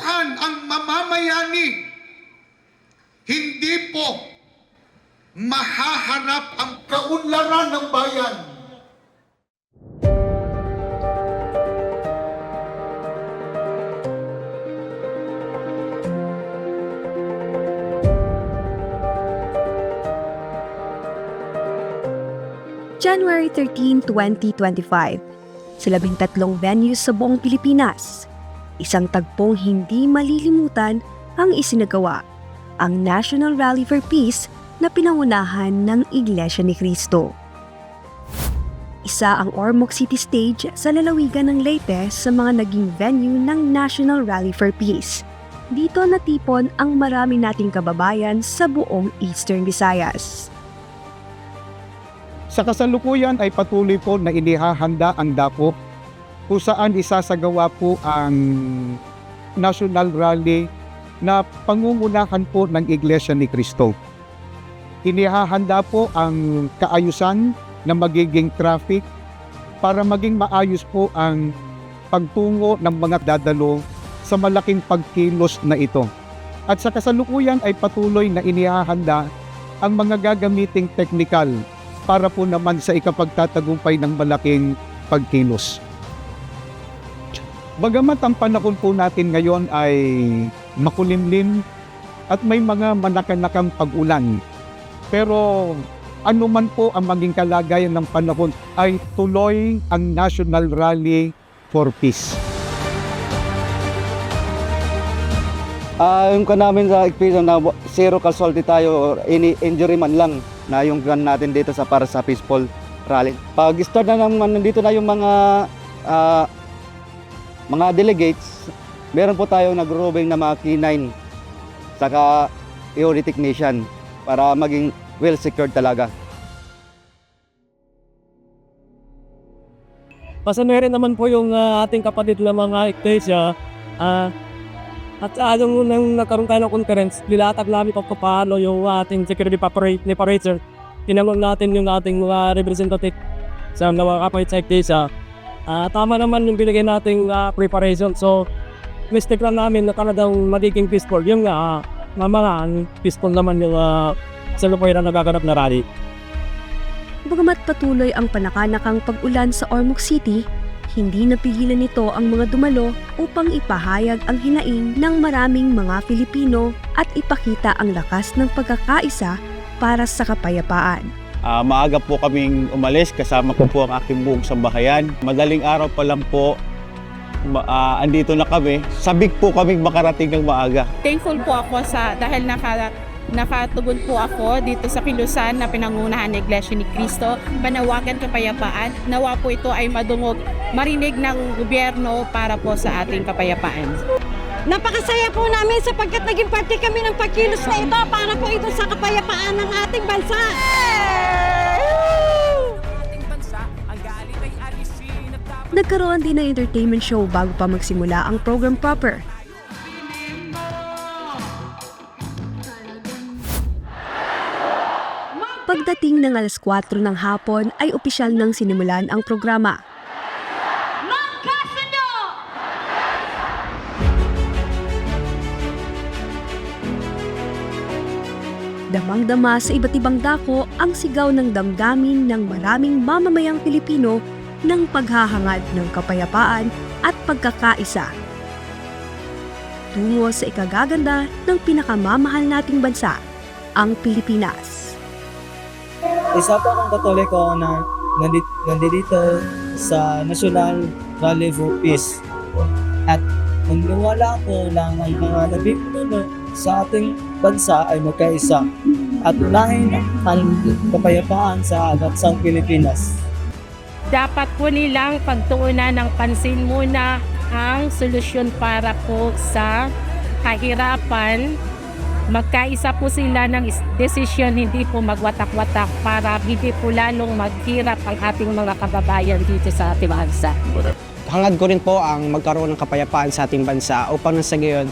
makasuhan ang mamamayani. Hindi po mahaharap ang kaunlaran ng bayan. January 13, 2025. Sa labing tatlong venues sa buong Pilipinas, isang tagpong hindi malilimutan ang isinagawa, ang National Rally for Peace na pinangunahan ng Iglesia ni Cristo. Isa ang Ormoc City Stage sa lalawigan ng Leyte sa mga naging venue ng National Rally for Peace. Dito natipon ang marami nating kababayan sa buong Eastern Visayas. Sa kasalukuyan ay patuloy po na inihahanda ang DAPO kung saan isasagawa po ang National Rally na pangungunahan po ng Iglesia ni Cristo. Inihahanda po ang kaayusan na magiging traffic para maging maayos po ang pagtungo ng mga dadalo sa malaking pagkilos na ito. At sa kasalukuyan ay patuloy na inihahanda ang mga gagamiting technical para po naman sa ikapagtatagumpay ng malaking pagkilos. Bagamat ang panahon po natin ngayon ay makulimlim at may mga manakanakang pag-ulan, pero ano man po ang maging kalagayan ng panahon ay tuloy ang National Rally for Peace. Ah, yung kan namin sa experience na zero casualty tayo or any injury man lang na yung gun natin dito sa para sa peaceful rally. Pag start na naman nandito na yung mga ah, mga delegates, meron po tayo nag-roving na mga K9 saka EOD technician para maging well secured talaga. Pasanuhin naman po yung ah, ating kapatid na mga iglesia. ah at uh, nung, nung nagkaroon tayo ng conference, nilatag namin kung paano yung ating security operate, operator. Tinanong natin yung ating mga representative sa mga kapatid sa iglesia. Ah, tama naman yung binigay nating ah, preparation. So, mistake lang namin na talagang magiging peaceful. Yung nga, uh, mamanga, peaceful naman yung uh, sa lupoy na nagaganap na rally. Bagamat patuloy ang panakanakang pag-ulan sa Ormoc City, hindi napigilan nito ang mga dumalo upang ipahayag ang hinaing ng maraming mga Filipino at ipakita ang lakas ng pagkakaisa para sa kapayapaan. Ah, maaga po kaming umalis kasama ko po ang aking buong sambahayan. Madaling araw pa lang po ma- ah, andito na kami. Sabik po kaming makarating ng maaga. thankful po ako sa dahil naka nakatugon po ako dito sa kilusan na pinangunahan ng Iglesia ni Cristo, panawagan kapayapaan. Nawa po ito ay madungog, marinig ng gobyerno para po sa ating kapayapaan. Napakasaya po namin sapagkat naging parte kami ng pagkilos na ito para po ito sa kapayapaan ng ating bansa. Nagkaroon din ng entertainment show bago pa magsimula ang program proper. Pagdating ng alas 4 ng hapon ay opisyal nang sinimulan ang programa. Damang-dama sa iba't ibang dako ang sigaw ng damdamin ng maraming mamamayang Pilipino ng paghahangad ng kapayapaan at pagkakaisa. Tungo sa ikagaganda ng pinakamamahal nating bansa, ang Pilipinas. Isa po akong katoliko na nandito, sa National Rally for Peace. At naniniwala ko lang ang mga nabipuno sa ating bansa ay magkaisa at unahin ang kapayapaan sa bansang Pilipinas. Dapat po nilang pagtuunan ng pansin muna ang solusyon para po sa kahirapan. Magkaisa po sila ng is- desisyon, hindi po magwatak-watak para hindi po lalong maghirap ang ating mga kababayan dito sa ating bansa. hangad ko rin po ang magkaroon ng kapayapaan sa ating bansa upang nang sa gayon,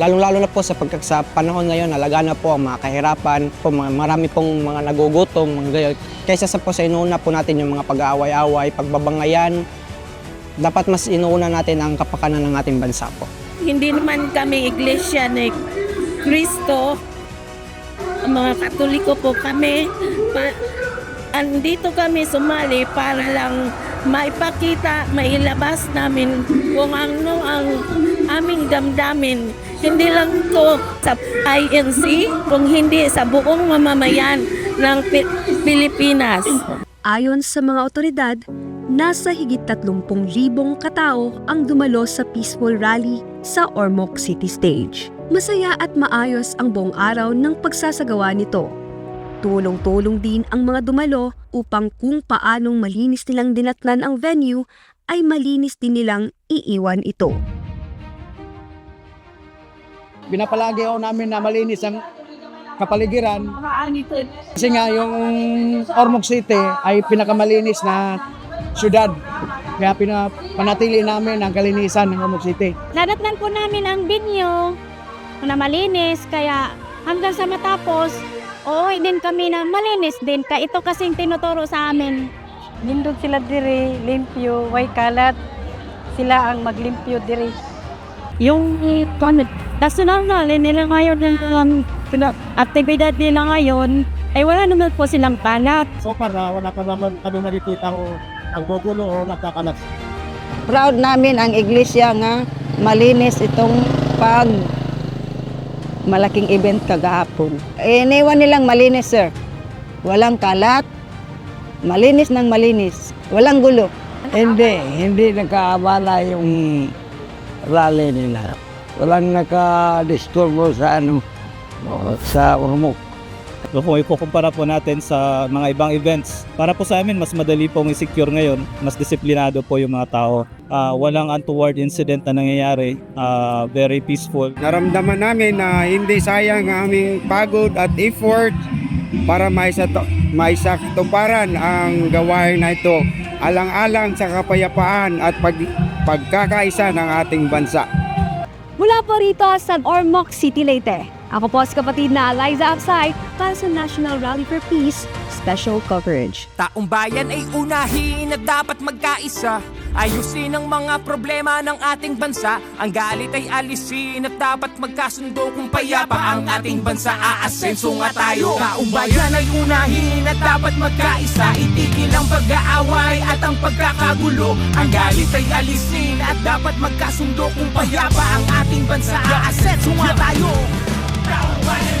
lalong-lalo na po sa pagka sa panahon ngayon, nalaga na po ang mga kahirapan, po, mga, marami pong mga nagugutom, mga. Kaysa sa po sa inuuna po natin yung mga pag-aaway-away, pagbabangayan, dapat mas inuuna natin ang kapakanan ng ating bansa po. hindi naman kami iglesia ni Kristo. Mga katoliko po kami. Pa, andito kami sumali para lang maipakita, mailabas namin kung ano ang aming damdamin. Hindi lang to sa INC, kung hindi sa buong mamamayan ng Pi- Pilipinas. Ayon sa mga otoridad, nasa higit 30,000 katao ang dumalo sa peaceful rally sa Ormoc City Stage. Masaya at maayos ang buong araw ng pagsasagawa nito. Tulong-tulong din ang mga dumalo upang kung paanong malinis nilang dinatnan ang venue ay malinis din nilang iiwan ito. Pinapalagi ako namin na malinis ang kapaligiran kasi nga yung Ormoc City ay pinakamalinis na syudad. Kaya pinapanatili namin ang kalinisan ng Ormoc City. Nadatnan po namin ang binyo na malinis, kaya hanggang sa matapos, oo, din kami na malinis din. Kaya ito kasing tinuturo sa amin. Nindog sila diri, limpyo, way kalat. Sila ang maglimpyo diri. Yung uh, national na nila ngayon ng um, aktibidad nila ngayon, ay wala naman po silang kalat. So far, ah, wala pa naman kami nakikita ko ang gugulo o nagkakalat. Proud namin ang iglesia nga malinis itong pag malaking event kagahapon. Iniwan nilang malinis, sir. Walang kalat, malinis ng malinis, walang gulo. Hindi, hindi nakaabala yung rally nila. Walang nakadisturbo sa ano, sa Ormoc. So kung ikukumpara po natin sa mga ibang events, para po sa amin mas madali pong i-secure ngayon, mas disiplinado po yung mga tao. Ah, walang untoward incident na nangyayari, Ah, very peaceful. Naramdaman namin na hindi sayang ang aming pagod at effort para maisaktuparan ang gawain na ito alang-alang sa kapayapaan at pag, pagkakaisa ng ating bansa. Mula po rito sa Ormoc City, Leyte. Ako po si kapatid na Eliza Absay para sa National Rally for Peace Special Coverage. Taong bayan ay unahin at dapat magkaisa. Ayusin ang mga problema ng ating bansa. Ang galit ay alisin at dapat magkasundo Kung payapa ang ating bansa. Aasenso nga tayo. Taong bayan ay unahin at dapat magkaisa. Itigil ang pag-aaway at ang pagkakagulo. Ang galit ay alisin at dapat magkasundo Kung payapa ang ating bansa. Aasenso nga tayo Taong bayan